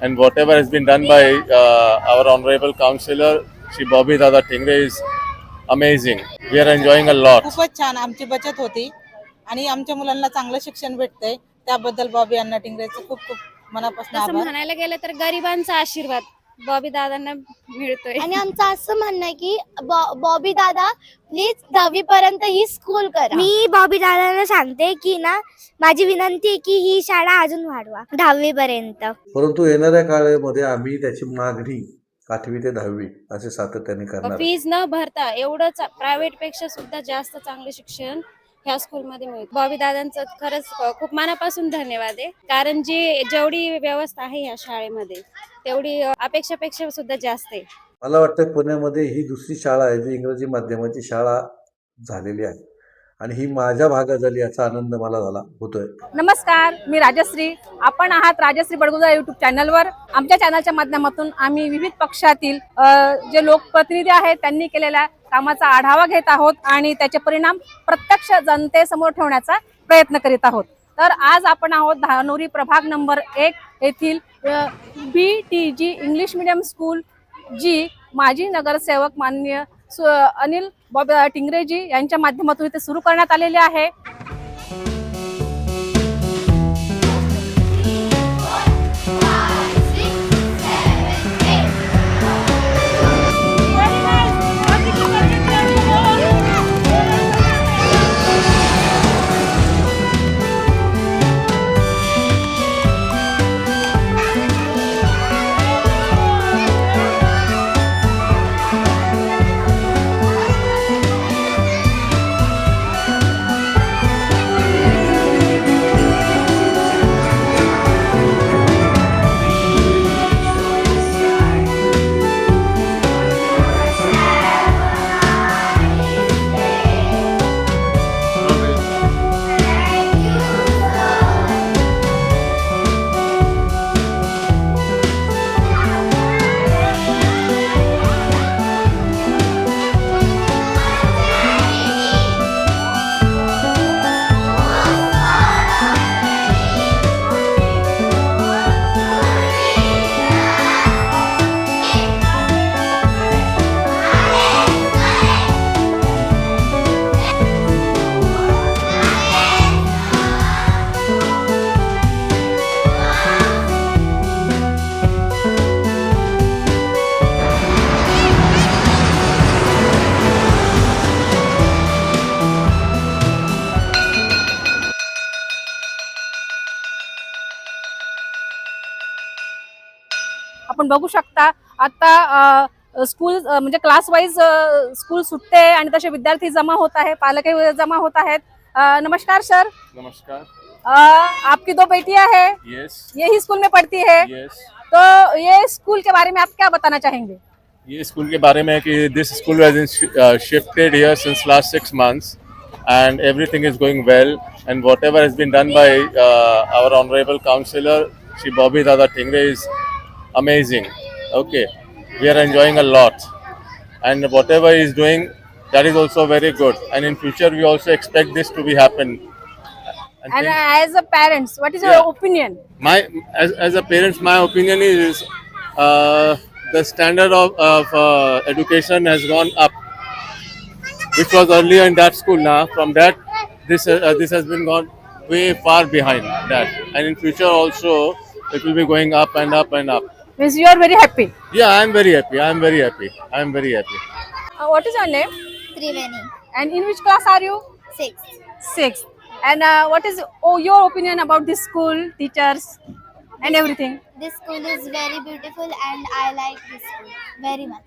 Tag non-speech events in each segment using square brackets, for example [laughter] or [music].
And whatever has been done by uh, our honorable councillor, Shri Bobby Dada Tingre, is amazing. We are enjoying a lot. खूपच छान आमची बचत होती आणि आमच्या मुलांना चांगलं शिक्षण भेटतंय त्याबद्दल बॉबी अण्णा टिंगरेचं खूप खूप मनापासून तसं आभार म्हणायला गेलं तर गरिबांचा आशीर्वाद बॉबी दादांना मिळतोय आणि आमचं असं म्हणणं आहे की बॉ- बॉबी दादा प्लीज दहावी पर्यंत ही स्कूल करा मी बॉबी दादांना सांगते की ना माझी विनंती आहे की ही शाळा अजून वाढवा दहावी पर्यंत परंतु येणाऱ्या काळामध्ये आम्ही त्याची मागणी आठवी ते दहावी असे सातत्याने करणार. फीज न भरता एवढंच प्रायव्हेटपेक्षा सुद्धा जास्त चांगलं शिक्षण ह्या स्कूलमध्ये मिळतो. बॉबी दादांचं खरंच खूप मनापासून धन्यवाद आहे. कारण जी जेवढी व्यवस्था आहे ह्या शाळेमध्ये तेवढी अपेक्षापेक्षा सुद्धा जास्त आहे. मला वाटतं पुण्यामध्ये ही दुसरी शाळा आहे जी इंग्रजी माध्यमाची शाळा झालेली आहे. आणि ही माझ्या भागात झाली याचा आनंद मला झाला होतोय. नमस्कार मी राजश्री. आपण आहात राजश्री बडगुजा युट्यूब चॅनलवर आमच्या चॅनलच्या माध्यमातून आम्ही विविध पक्षातील जे लोकप्रतिनिधी आहेत त्यांनी केलेल्या कामाचा आढावा घेत आहोत आणि त्याचे परिणाम प्रत्यक्ष जनतेसमोर ठेवण्याचा प्रयत्न करीत आहोत. तर आज आपण आहोत धानोरी प्रभाग नंबर एक येथील B T G English medium school जी माजी नगरसेवक माननीय अनिल बॉब टिंगरेजी यांच्या माध्यमातून इथे सुरू करण्यात आलेले आहे. आपण बघू शकता आता स्कूल म्हणजे क्लास वाईज स्कूल सुटते आणि तसे विद्यार्थी जमा होत आहे पालकही जमा होत आहेत नमस्कार सर Namaskar. अ, आपकी दो बेटियां हैं Yes. ये ही स्कूल में पढ़ती है Yes. तो ये स्कूल के बारे में आप क्या बताना चाहेंगे ये स्कूल के बारे में है कि this school shifted here since last six months and everything is going well and whatever has been done by uh, our honorable councillor Shri Bobby Dada Tingre is amazing. Okay, we are enjoying a lot. And whatever he is doing that is also very good. And in future we also expect this to be happen. And and things- as a parents what is your Yeah. opinion? My as, as a parents my opinion is uh, the standard of, of uh, education has gone up which was earlier in that school. Now from that this uh, this has been gone way far behind that. And in future also it will be going up and up and up Means you are very happy. Yeah, I am very happy. I am very happy. I am very happy. Uh, what is your name? Triveni. And in which class are you? Six. Six. And uh, what is oh, your opinion about this school, teachers, and everything? This school is very beautiful, and I like this school very much.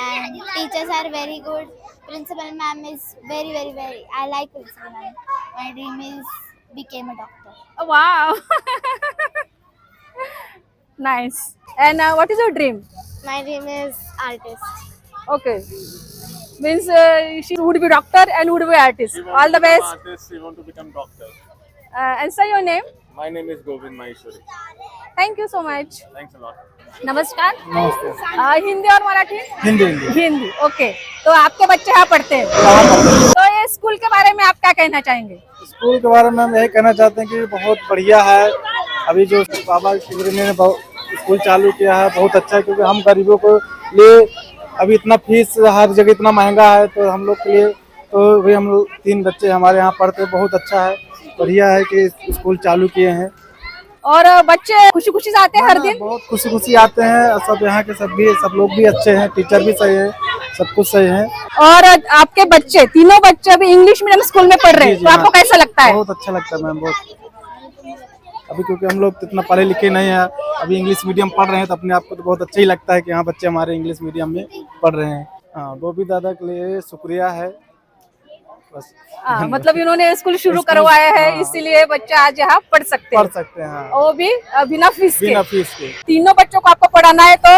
And teachers are very good. Principal ma'am is very, very, very. I like principal ma'am. My dream is became a doctor. Oh, wow. [laughs] nice and uh, what is your dream My dream is artist. okay means uh, she would be doctor and would be artist She all the best artist you want to become doctor uh, and say your name my name is govind maheshwari thank you so much thanks a lot नमस्कार अ, हिंदी और Marathi Hindi Hindi okay तो आपके बच्चे यहाँ पढ़ते हैं तो ये स्कूल के बारे में आप क्या कहना चाहेंगे स्कूल के बारे में हम यही कहना चाहते हैं कि बहुत बढ़िया है अभी जो बाबा टिंगरे ने बहु- स्कूल चालू किया है बहुत अच्छा है क्योंकि हम गरीबों को लिए अभी इतना फ़ीस हर जगह इतना महँगा है तो हम लोग के लिए तो भी हम लोग तीन बच्चे हमारे यहाँ पढ़ते हैं, बहुत अच्छा है बढ़िया है कि स्कूल चालू किए हैं। और बच्चे खुशी खुशी से आते हैं हर हाँ, दिन? बहुत खुशी खुशी आते हैं सब यहाँ के सब भी सब लोग भी अच्छे हैं टीचर भी सही है सब कुछ सही है। और आपके बच्चे तीनों बच्चे अभी इंग्लिश मीडियम स्कूल में पढ़ रहे हैं तो आपको हाँ। कैसा लगता है? बहुत अच्छा लगता है मैम बहुत। अभी क्योंकि हम लोग इतना पढ़े लिखे नहीं है अभी इंग्लिश मीडियम पढ़ रहे हैं तो अपने आप को तो बहुत अच्छा ही लगता है कि हाँ बच्चे हमारे इंग्लिश मीडियम में पढ़ रहे हैं। हाँ बॉबी दादा के लिए शुक्रिया है। बस। हाँ, मतलब इन्होंने स्कूल शुरू करवाया है हाँ। इसीलिए बच्चे आज यहाँ पढ़ सकते हैं। पढ़ सकते हैं हाँ। वो भी बिना फ़ीस के। बिना फ़ीस के। तीनों बच्चों को आपको पढ़ाना है तो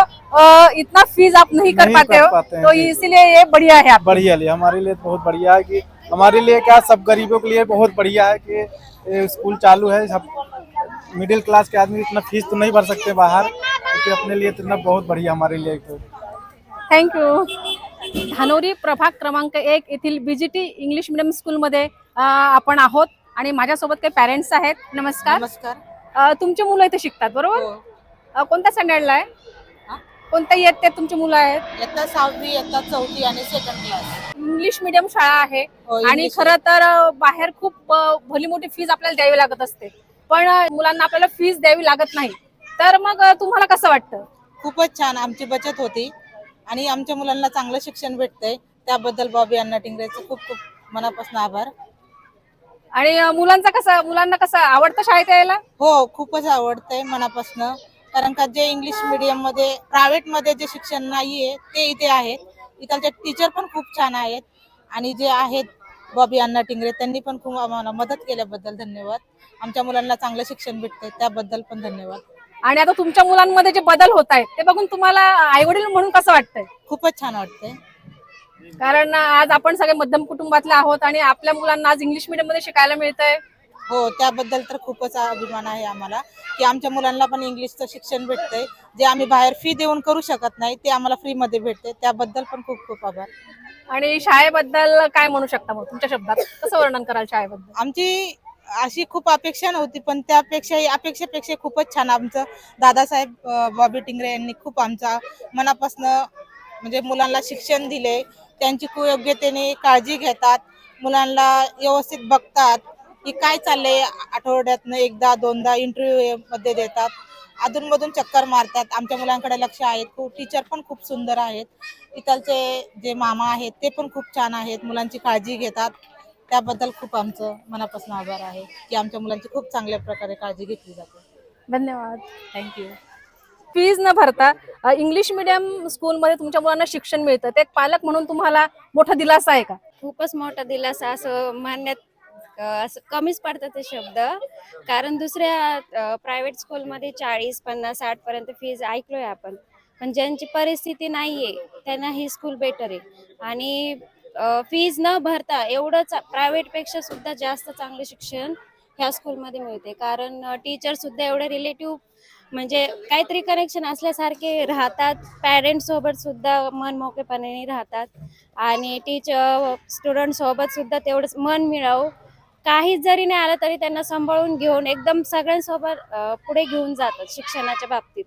इतना फ़ीस आप नहीं कर नहीं पाते कर हो। तो इसीलिए ये बढ़िया है आप बढ़िया लिए हमारे लिए तो बहुत बढ़िया है कि हमारे लिए क्या सब गरीबों के लिए बहुत बढ़िया है कि स्कूल चालू है सब मिडिल क्लास के आदमी इतना फीस तो नहीं भर सकते बाहर क्योंकि अपने लिए तो इतना बहुत बढ़िया हमारे लिए तो। थँक्यू धानोरी प्रभाग क्रमांक एक येथील बीजीटी इंग्लिश मिडियम स्कूलमध्ये अ, आपण आहोत आणि माझ्यासोबत काही पॅरेंट्स आहेत. नमस्कार. नमस्कार. अ, तुमची मुलं इथे शिकतात बरोबर? हो. अ, कोणत्या स्टँडर्डला आहे? हा? कोणत्या इयत्तेत तुमची मुलं आहेत? इयत्ता सहावी इयत्ता चौथी आणि सेकंड क्लास इंग्लिश मिडियम शाळा आहे. हो, आणि खरं तर अ, बाहेर खूप अ, भली मोठी फीज आपल्याला द्यावी लागत असते. पण मुलांना आपल्याला फीस द्यावी लागत नाही. तर मग तुम्हाला कसं वाटतं? खूपच छान. आमची बचत होती. आणि आमच्या मुलांना चांगलं शिक्षण भेटतंय. त्याबद्दल बॉबी अण्णा टिंगरेचं खूप खूप मनापासून आभार. आणि मुलांचा कसं मुलांना कसं आवडतं शाळेत यायला? हो खूपच आवडतंय मनापासून. कारण का जे इंग्लिश मीडियममध्ये प्रायव्हेटमध्ये जे शिक्षण नाहीये ते इथे आहेत. इथलचे टीचर पण खूप छान आहेत. आणि जे आहेत बॉबी अण्णा टिंगरे त्यांनी पण खूप आम्हाला मदत केल्याबद्दल धन्यवाद. आमच्या मुलांना चांगलं शिक्षण भेटतंय त्याबद्दल पण धन्यवाद. आणि आता तुमच्या मुलांमध्ये जे बदल होत आहेत ते बघून तुम्हाला आई वडील म्हणून कसं वाटतंय? खूपच छान वाटतंय. कारण आज आपण सगळे मध्यम कुटुंबातले आहोत आणि आपल्या मुलांना आज इंग्लिश मिडियममध्ये शिकायला मिळतंय. हो त्याबद्दल तर खूपच अभिमान आहे आम्हाला. की आमच्या मुलांना पण इंग्लिशचं शिक्षण भेटतंय. जे आम्ही बाहेर फी देऊन करू शकत नाही ते आम्हाला फ्रीमध्ये भेटते त्याबद्दल पण खूप खूप आभार. आणि शाळेबद्दल काय म्हणू शकता मग तुमच्या शब्दात? कसं वर्णन कराल शाळेबद्दल? आमची अशी खूप अपेक्षा नव्हती पण त्यापेक्षाही अपेक्षेपेक्षा खूपच छान आमचं दादासाहेब बॉबी टिंगरे यांनी खूप आमचा मनापासनं म्हणजे मुलांना शिक्षण दिले. त्यांची कुयोग्यतेने काळजी घेतात. मुलांना व्यवस्थित बघतात. की काय चाललंय आठवड्यातनं एकदा दोनदा इंटरव्ह्यू मध्ये देतात. अधूनमधून चक्कर मारतात. आमच्या मुलांकडे लक्ष आहेत. खूप टीचर पण खूप सुंदर आहेत. इथलचे जे मामा आहेत ते पण खूप छान आहेत. मुलांची काळजी घेतात. त्याबद्दल खूप आमचं मनापासून आभार आहे की आमच्या मुलांची खूप चांगल्या प्रकारे काळजी घेतली जाते. धन्यवाद. थँक्यू फीज न भरता इंग्लिश मिडियम स्कूलमध्ये तुमच्या मुलांना शिक्षण मिळतं. ते एक पालक म्हणून तुम्हाला मोठा दिलासा आहे का? खूपच मोठा दिलासा. असं मानण्यात अ, असं कमीच पडतात ते शब्द. कारण दुसऱ्या प्रायव्हेट स्कूलमध्ये चाळीस पन्नास साठ पर्यंत फीज ऐकलोय आपण. पण ज्यांची परिस्थिती नाहीये त्यांना ही स्कूल बेटर आहे. आणि फीज न भरता एवढंच प्रायव्हेटपेक्षा सुद्धा जास्त चांगलं शिक्षण ह्या स्कूलमध्ये मिळते कारण टीचर सुद्धा एवढे रिलेटिव्ह म्हणजे काहीतरी कनेक्शन असल्यासारखे राहतात. पॅरेंट्स सोबत सुद्धा मन मोकळेपणाने राहतात. आणि टीचर स्टुडंट सोबत सुद्धा तेवढंच मन मिळावं. काहीच जरी नाही आलं तरी त्यांना सांभाळून घेऊन एकदम सगळ्यांसोबत पुढे घेऊन जातात शिक्षणाच्या बाबतीत.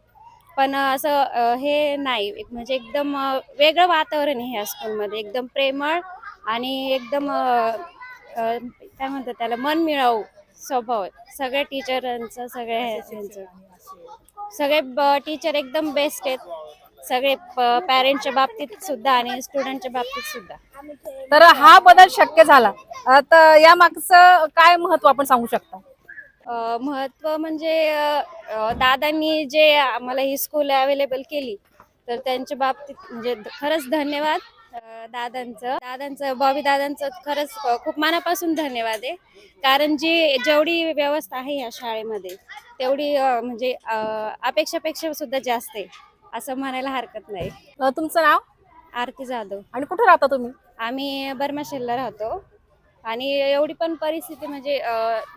पण असं हे नाही. एक म्हणजे एकदम वेगळं वातावरण आहे ह्या स्कूलमध्ये. एकदम प्रेमळ आणि एकदम काय म्हणतात त्याला मन मिळावू स्वभाव. सगळ्या टीचरांचं सगळ्या सगळे टीचर एकदम बेस्ट आहेत. सगळे पॅरेंटच्या बाबतीत सुद्धा आणि स्टुडंटच्या बाबतीत सुद्धा. तर हा बदल शक्य झाला. तर या मागचं काय महत्त्व आपण सांगू शकता? अ, महत्त्व म्हणजे दादांनी जे आम्हाला ही स्कूल अवेलेबल केली तर त्यांच्या बाबतीत म्हणजे खरंच धन्यवाद दादांचं. दादांचं बॉबी दादांचं खरंच खूप मनापासून धन्यवाद आहे. कारण जी जेवढी व्यवस्था आहे या शाळेमध्ये तेवढी म्हणजे अपेक्षापेक्षा सुद्धा जास्त आहे. असं म्हणायला हरकत नाही. तुमचं नाव? आरती जाधव. आणि कुठे राहता तुम्ही? आम्ही बर्माशेलला राहतो. आणि एवढी पण परिस्थिती म्हणजे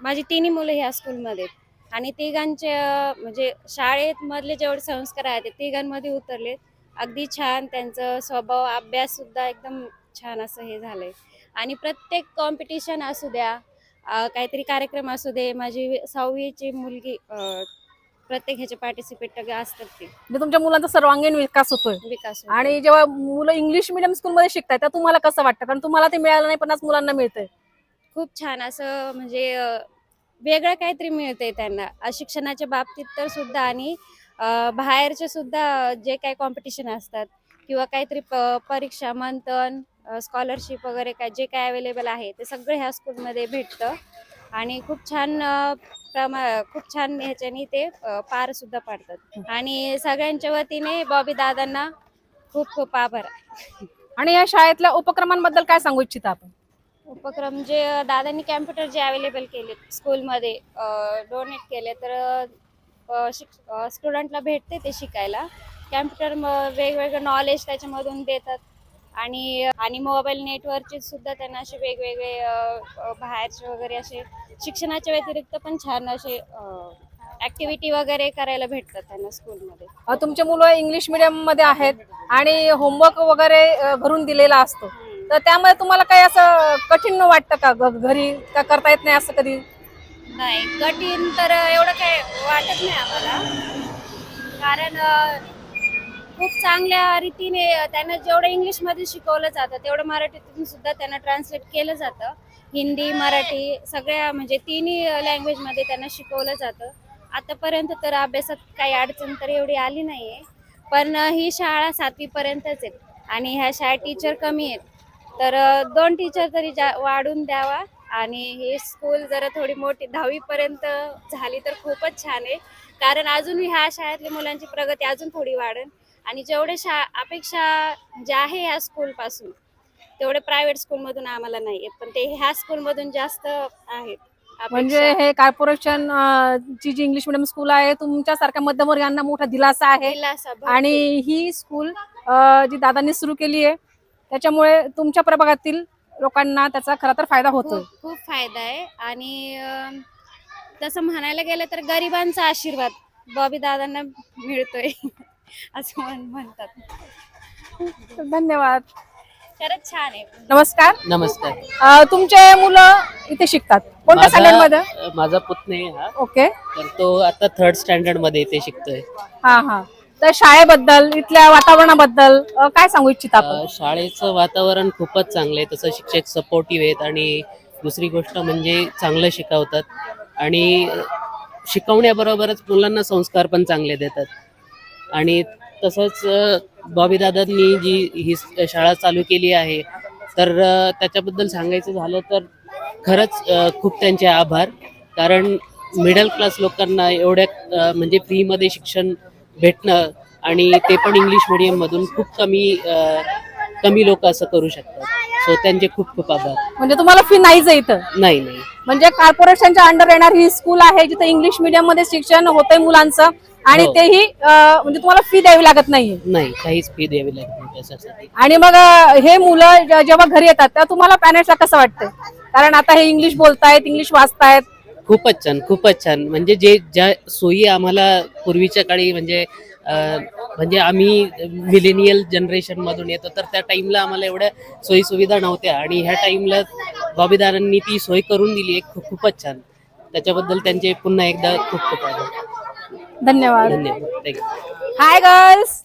माझी तिन्ही मुलं ह्या स्कूलमध्ये आहेत. आणि तिघांचे म्हणजे शाळेत मधले जेवढे संस्कार आहेत ते तिघांमध्ये उतरले. अगदी छान त्यांचं स्वभाव अभ्यास सुद्धा एकदम छान असं हे झालंय. आणि प्रत्येक कॉम्पिटिशन असू द्या काहीतरी कार्यक्रम असू दे माझी सहावीची मुलगी प्रत्येक ह्याचे पार्टिसिपेट असतात ते. म्हणजे तुमच्या मुलांचा सर्वांगीण विकास होतोय. विकास होतो. आणि जेव्हा मुलं इंग्लिश मिडियम स्कूलमध्ये शिकतायत तर तुम्हाला कसं वाटतं? कारण तुम्हाला ते मिळालं नाही पण आज मुलांना मिळतंय. खूप छान. असं म्हणजे अ, वेगळं काहीतरी मिळतंय त्यांना. अ, शिक्षणाच्या बाबतीत तर सुद्धा आणि अ, बाहेरचे सुद्धा जे काही कॉम्पिटिशन असतात किंवा काहीतरी प- परीक्षा मंथन स्कॉलरशिप वगैरे काय जे काय अवेलेबल आहे ते सगळं ह्या स्कूलमध्ये भेटतं. आणि खूप छान प्रमा खूप छान ह्याच्याने ते पार सुद्धा पाडतात. आणि सगळ्यांच्या वतीने बॉबी दादांना खूप खूप आभार. आणि या शाळेतल्या उपक्रमांबद्दल काय सांगू इच्छिता आपण? उपक्रम जे दादांनी कॅम्प्युटर जे अवेलेबल केले स्कूलमध्ये डोनेट केले तर स्टुडंटला भेटते ते शिकायला. कॅम्प्युटर वेगवेगळं नॉलेज त्याच्यामधून देतात. आणि आणि मोबाईल नेटवर्कचे सुद्धा त्यांना असे वेगवेगळे बाहेरचे वगैरे असे शिक्षणाच्या व्यतिरिक्त पण छान असे ॲक्टिव्हिटी वगैरे करायला भेटतात त्यांना स्कूलमध्ये तुमचे मुलं इंग्लिश मिडियममध्ये आहेत आणि होमवर्क वगैरे अ, घरून दिलेला असतो. तर त्यामुळे तुम्हाला काही असं कठीण वाटतं का घरी का करता येत नाही असं कधी? नाही कठीण तर एवढं काय वाटत नाही आम्हाला. कारण खूप चांगल्या रीतीने त्यांना जेवढं इंग्लिशमध्ये शिकवलं जातं तेवढं मराठीतून सुद्धा त्यांना ट्रान्सलेट केलं जातं. हिंदी मराठी सगळ्या म्हणजे तिन्ही लँग्वेजमध्ये त्यांना शिकवलं जातं. आतापर्यंत तर अभ्यासात काही अडचण तर एवढी आली नाही आहे पण ही शाळा सातवीपर्यंतच आहे आणि ह्या शाळेत टीचर कमी आहेत. तर दोन टीचर तरी जा वाढून द्यावा आणि ही स्कूल जरा थोडी मोठी दहावीपर्यंत झाली तर खूपच छान आहे. कारण अजून ह्या शाळेतल्या मुलांची प्रगती अजून थोडी वाढेल. आणि जेवढे शा अपेक्षा ज्या आहे ह्या स्कूलपासून तेवढे प्रायव्हेट स्कूलमधून आम्हाला नाही आहेत पण ते ह्या स्कूलमधून जास्त आहेत म्हणजे. हे कॉर्पोरेशन ची जी इंग्लिश मिडियम स्कूल आहे तुमच्यासारख्या मध्यमवर्गीयांना मोठा दिलासा आहे. आणि ही स्कूल जी दादांनी सुरू केली आहे त्याच्यामुळे तुमच्या प्रभागातील लोकांना त्याचा खरा तर फायदा होतोय. खूप फायदा आहे. आणि तसं म्हणायला गेलं तर गरिबांचा आशीर्वाद बॉबी दादांना मिळतोय. असं म्हण- म्हणतात. धन्यवाद. खरंच छान आहे. नमस्कार. नमस्कार. अ, तुमचे मुलं इथे शिकतात. कोणत्या स्टँडर्डमध्ये माझा माझा पुतणे आहे हा. ओके. तर तो आता थर्ड स्टँडर्डमध्ये इथे शिकतोय. हा हा. तर शाळेबद्दल इथल्या वातावरणाबद्दल अ, काय सांगू इच्छिता आपण? अं, शाळेचं वातावरण खूपच चांगलं आहे. तसं शिक्षक सपोर्टिव्ह आहेत आणि दुसरी गोष्ट म्हणजे चांगलं शिकवतात. आणि शिकवण्याबरोबरच मुलांना संस्कार पण चांगले देतात. आणि तसंच बॉबी दादांनी जी ही शाळा चालू केली आहे तर त्याच्याबद्दल सांगायचं झालं तर खरंच खूप त्यांचे आभार. कारण मिडल क्लास लोकांना एवढ्या म्हणजे फ्रीमध्ये शिक्षण भेटणं आणि ते पण इंग्लिश मिडियममधून खूप कमी कमी लोक असं करू शकतात. सो त्यांचे खूप खूप आभार. म्हणजे तुम्हाला फी नाहीच आहे इथं? नाही नाही. म्हणजे कॉर्पोरेशनच्या अंडर येणार ही स्कूल आहे जिथे इंग्लिश मिडियममध्ये शिक्षण होतंय मुलांचं. आणि हो. तेही अ, म्हणजे तुम्हाला फी द्यावी लागत नाहीये. नाही काहीच फी द्यावी लागत नाही त्याच्यासाठी. आणि मग अ, हे मुलं जे- जेव्हा घरी येतात तेव्हा तुम्हाला पॅरेंट्सला कसं वाटतं कारण आता हे इंग्लिश बोलतायत इंग्लिश वाचतायत. खूपच छान खूपच छान. म्हणजे जे ज्या सोयी आम्हाला पूर्वीच्या काळी म्हणजे अं, म्हणजे आम्ही मिलेनियल जनरेशन मधून येतो तर त्या टाइमला आम्हाला एवढ्या सोयी सुविधा नव्हत्या. आणि ह्या टाइमला बॉबीदारांनी ती सोय करून दिली. आहे खूपच छान. त्याच्याबद्दल त्यांचे पुन्हा एकदा खूप खूप आभार. धन्यवाद. हाय गर्ल्स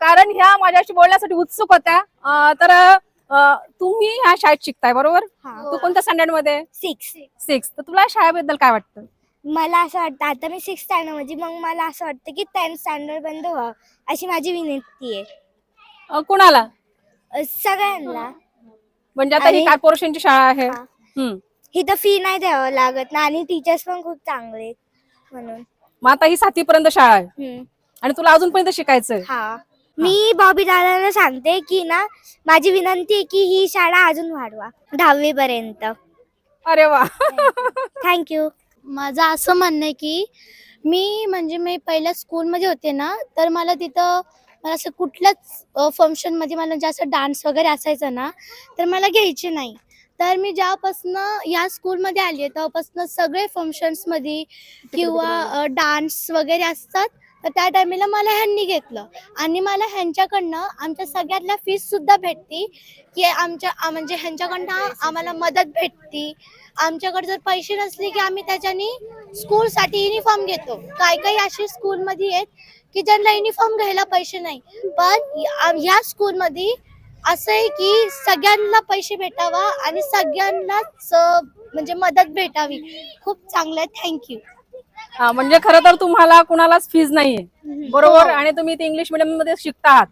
कारण ह्या माझ्याशी बोलण्यासाठी उत्सुक होत्या. अ, तर अ, तुम्ही ह्या शाळेत शिकताय बरोबर? तू कोणत्या स्टँडर्डमध्ये? सिक्स सिक्स तर तुला या शाळेबद्दल काय वाटतं? मला असं वाटतं आता मी सिक्स स्टँडर्ड म्हणजे मग मला असं वाटतं की टेन्थ स्टँडर्ड बंद व्हावं अशी माझी विनंती आहे. अ, कुणाला? अ, सगळ्यांना. म्हणजे आता ही आणि- कॉर्पोरेशनची शाळा आहे. हा. हम्म. इथं फी नाही द्यावं लागत ना आणि टीचर्स पण खूप चांगले आहेत. म्हणून. मग आता ही सातवी पर्यंत शाळा आहे. हम्म. आणि तुला अजूनपर्यंत शिकायचंय? हा. मी बॉबी दादाला सांगते की ना माझी विनंती आहे की ही शाळा अजून वाढवा दहावी पर्यंत अरे वा. थँक्यू माझं असं म्हणणं आहे की मी म्हणजे मी पहिल्या स्कूलमध्ये होते ना तर मला तिथं मला असं कुठल्याच फंक्शनमध्ये मला जे असं डान्स वगैरे असायचं ना तर मला घ्यायचे नाही. तर मी जेव्हापासनं या स्कूलमध्ये आली आहे तेव्हापासनं सगळे फंक्शन्समध्ये किंवा डान्स वगैरे असतात तर त्या टायमिला मला ह्यांनी घेतलं. आणि मला ह्यांच्याकडनं आमच्या सगळ्यातल्या फीस सुद्धा भेटती की आमच्या म्हणजे ह्यांच्याकडनं आम्हाला मदत भेटती. आमच्याकडे जर पैसे नसले की आम्ही त्याच्यानी स्कूलसाठी युनिफॉर्म घेतो. काय काही असे स्कूलमध्ये आहेत की ज्यांना युनिफॉर्म घ्यायला पैसे नाही. पण ह्या स्कूलमध्ये असं आहे की सगळ्यांना पैसे भेटावा आणि सगळ्यांनाच म्हणजे मदत भेटावी. खूप चांगलं आहे थँक्यू हा, म्हणजे खरं तर तुम्हाला कुणालाच फीज नाहीये. बरोबर? आणि तुम्ही ते इंग्लिश मिडियममध्ये शिकता आहात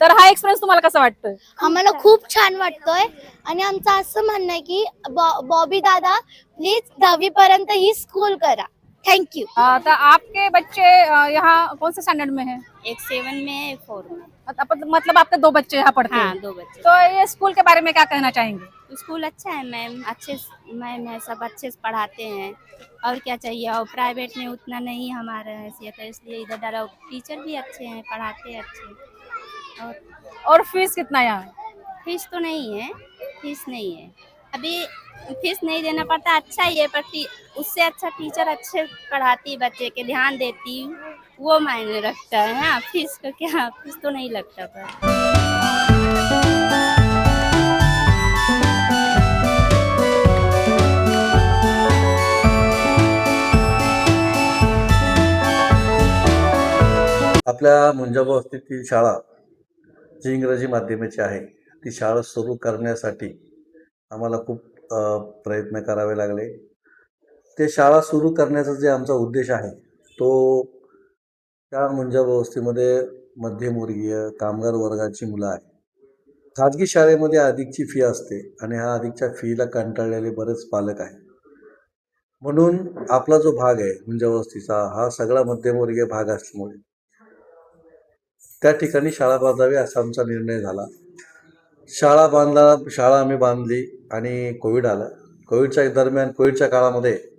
तर हा एक्सपिरियन्स तुम्हाला कसा वाटतोय? आम्हाला खूप छान वाटतोय. आणि आमचं असं म्हणणं आहे की बॉ- बॉबी दादा प्लीज दहावी पर्यंत ही स्कूल करा. थँक्यू तो आपके बच्चे अ, यहाँ कौन से स्टैंडर्ड में है? एक सेवन में एक फोर में. मतलब आपके दो बच्चे यहाँ पढ़ते हाँ हैं। दो बच्चे। तो ये स्कूल के बारे में क्या कहना चाहेंगे? स्कूल अच्छा है मैम। अच्छे मैम है सब अच्छे से पढ़ाते हैं। और क्या चाहिए? और प्राइवेट में उतना नहीं हमारा हैसियत है इसलिए इधर डाला टीचर भी अच्छे हैं पढ़ाते हैं अच्छे। और और फ़ीस कितना यहाँ फ़ीस तो नहीं है। फ़ीस नहीं है। अभी फ़ीस नहीं देना पड़ता अच्छा ही है पर उससे अच्छा टीचर अच्छे पढ़ाती बच्चे के ध्यान देती। वो मायने रखता है हाँ फीस का क्या फीस तो नहीं लगता पर। आपल्या मुंजाबा ती शाळा जी इंग्रजी माध्यमाची आहे ती शाळा सुरू करण्यासाठी आम्हाला खूप प्रयत्न करावे लागले. ते शाळा सुरू करण्याचा जे आमचा उद्देश आहे तो त्या मुंजबवस्तीमध्ये मध्यमवर्गीय कामगार वर्गाची मुलं आहे खाजगी शाळेमध्ये अधिकची फी असते आणि ह्या अधिकच्या फीला कंटाळलेले बरेच पालक आहेत. म्हणून आपला जो भाग आहे मुंजावस्तीचा हा सगळा मध्यमवर्गीय भाग असल्यामुळे. त्या ठिकाणी शाळा बांधावी असा आमचा निर्णय झाला. शाळा बांधला शाळा आम्ही बांधली आणि कोविड आलं. कोविडच्या दरम्यान कोविडच्या काळामध्ये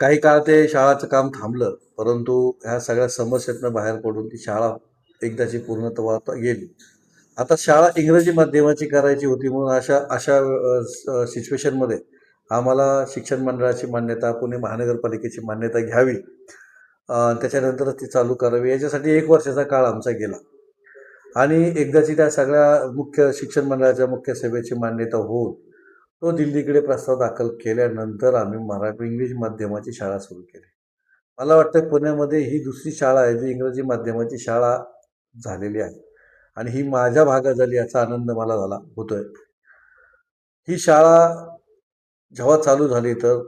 काही काळ ते शाळाचं काम थांबलं परंतु ह्या सगळ्या समस्येतनं बाहेर पडून ती शाळा एकदाची पूर्णत्वा गेली. आता शाळा इंग्रजी माध्यमाची करायची होती म्हणून अशा अशा सिच्युएशनमध्ये आम्हाला शिक्षण मंडळाची मान्यता पुणे महानगरपालिकेची मान्यता घ्यावी. त्याच्यानंतरच ती चालू करावी. याच्यासाठी एक वर्षाचा काळ आमचा गेला. आणि एकदाची त्या सगळ्या मुख्य शिक्षण मंडळाच्या मुख्य सेवेची मान्यता होऊन तो दिल्लीकडे प्रस्ताव दाखल केल्यानंतर आम्ही मराठी इंग्लिश माध्यमाची शाळा सुरू केली. मला वाटतं पुण्यामध्ये ही दुसरी शाळा आहे जी इंग्रजी माध्यमाची शाळा झालेली आहे. आणि ही माझ्या भागात झाली याचा आनंद मला झाला होतोय. ही शाळा जेव्हा चालू झाली तर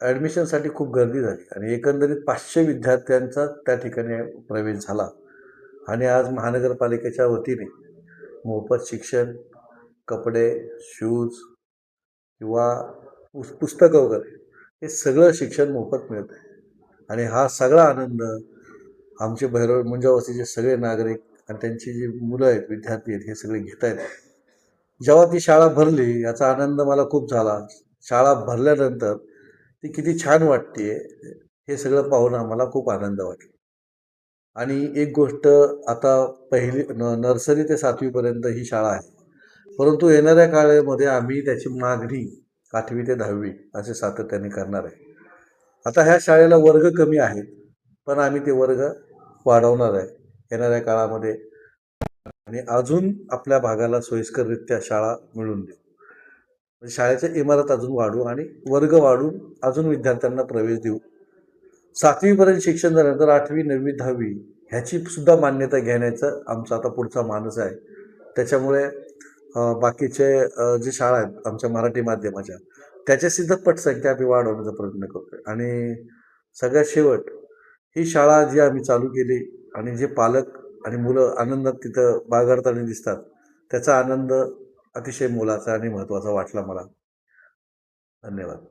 ॲडमिशनसाठी खूप गर्दी झाली आणि एकंदरीत पाचशे विद्यार्थ्यांचा त्या ठिकाणी प्रवेश झाला. आणि आज महानगरपालिकेच्या वतीने मोफत शिक्षण कपडे शूज किंवा पुस् पुस्तकं वगैरे हे सगळं शिक्षण मोफत मिळतं आहे आणि हा सगळा आनंद आमचे भैरव मुंजावस्तीचे सगळे नागरिक आणि त्यांची जी मुलं आहेत विद्यार्थी आहेत हे सगळे घेत आहेत. जेव्हा ती शाळा भरली याचा आनंद मला खूप झाला. शाळा भरल्यानंतर ती किती छान वाटते हे सगळं पाहून आम्हाला खूप आनंद वाटला आणि एक गोष्ट आता पहिली न नर्सरी ते सातवीपर्यंत ही शाळा आहे. परंतु येणाऱ्या काळामध्ये आम्ही त्याची मागणी आठवी ते दहावी असे सातत्याने करणार आहे. आता ह्या शाळेला वर्ग कमी आहेत पण आम्ही ते वर्ग वाढवणार आहे. येणाऱ्या काळामध्ये आणि अजून आपल्या भागाला सोयीस्कररित्या शाळा मिळून देऊ. म्हणजे शाळेच्या इमारत अजून वाढू आणि वर्ग वाढून अजून विद्यार्थ्यांना प्रवेश देऊ. सातवीपर्यंत शिक्षण झाल्यानंतर आठवी नववी दहावी ह्याची सुद्धा मान्यता घेण्याचं आमचा आता पुढचा मानस आहे. त्याच्यामुळे बाकीचे जे शाळा आहेत आमच्या मराठी माध्यमाच्या त्याच्या सुद्धा पटसंख्या आम्ही वाढवण्याचा प्रयत्न करतोय. आणि सगळ्यात शेवट ही शाळा जी आम्ही चालू केली आणि जे पालक आणि मुलं आनंदात तिथं बागडताना दिसतात त्याचा आनंद अतिशय मोलाचा आणि महत्त्वाचा वाटला मला. धन्यवाद.